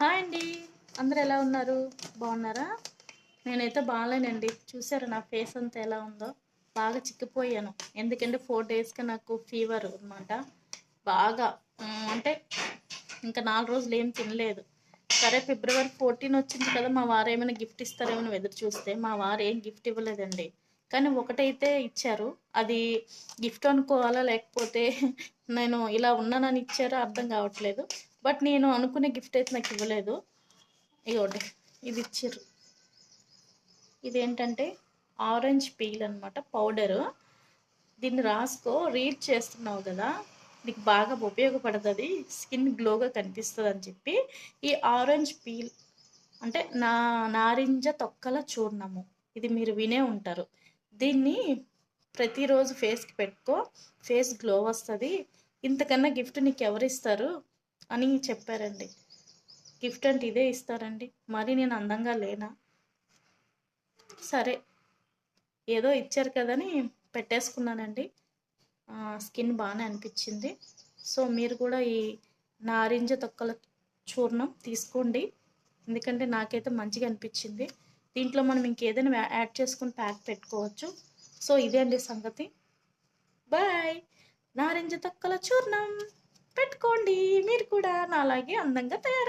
Hi అండి. అందరు ఎలా ఉన్నారు? బాగున్నారా? నేనైతే బాగాలేనండి. చూసారా నా ఫేస్ అంతా ఎలా ఉందో? బాగా చిక్కిపోయాను. ఎందుకంటే ఫోర్ డేస్కి నాకు ఫీవర్ అనమాట బాగా అంటే ఇంకా నాలుగు రోజులు ఏం తినలేదు. సరే ఫిబ్రవరి ఫోర్టీన్ వచ్చింది కదా మా వారు ఏమైనా గిఫ్ట్ ఇస్తారేమో ఎదురు చూస్తే. మా వారు ఏం గిఫ్ట్ ఇవ్వలేదండి. కానీ ఒకటైతే ఇచ్చారు. అది గిఫ్ట్ అనుకోవాలా? లేకపోతే నేను ఇలా ఉన్నానని ఇచ్చారో? అర్థం కావట్లేదు. బట్ నేను అనుకునే గిఫ్ట్ అయితే నాకు ఇవ్వలేదు. ఇగోండి ఇది ఇచ్చారు ఇదేంటంటే ఆరెంజ్ పీల్ అనమాట పౌడరు. దీన్ని రాసుకో రీడ్ చేస్తున్నావు కదా నీకు బాగా ఉపయోగపడుతుంది స్కిన్ గ్లోగా కనిపిస్తుంది అని చెప్పి ఈ ఆరెంజ్ పీల్ అంటే నా నారింజ తొక్కల చూర్ణము ఇది మీరు వినే ఉంటారు. దీన్ని ప్రతిరోజు ఫేస్కి పెట్టుకో ఫేస్ గ్లో వస్తుంది. ఇంతకన్నా గిఫ్ట్ నీకు ఎవరు ఇస్తారు అని చెప్పారండి. గిఫ్ట్ అంటే ఇదే ఇస్తారండి. మరి నేను అందంగా లేనా? సరే. ఏదో ఇచ్చారు కదని పెట్టేసుకున్నానండి. స్కిన్ బాగానే అనిపించింది. సో మీరు కూడా ఈ నారింజ తొక్కల చూర్ణం తీసుకోండి. ఎందుకంటే నాకైతే మంచిగా అనిపించింది. దీంట్లో మనం ఇంకేదైనా యాడ్ చేసుకుని ప్యాక్ పెట్టుకోవచ్చు. సో ఇదే అండి సంగతి. బాయ్. నారింజ తొక్కల చూర్ణం పెట్టుకో. చూడండి మీరు కూడా నాలాగే అందంగా తయారు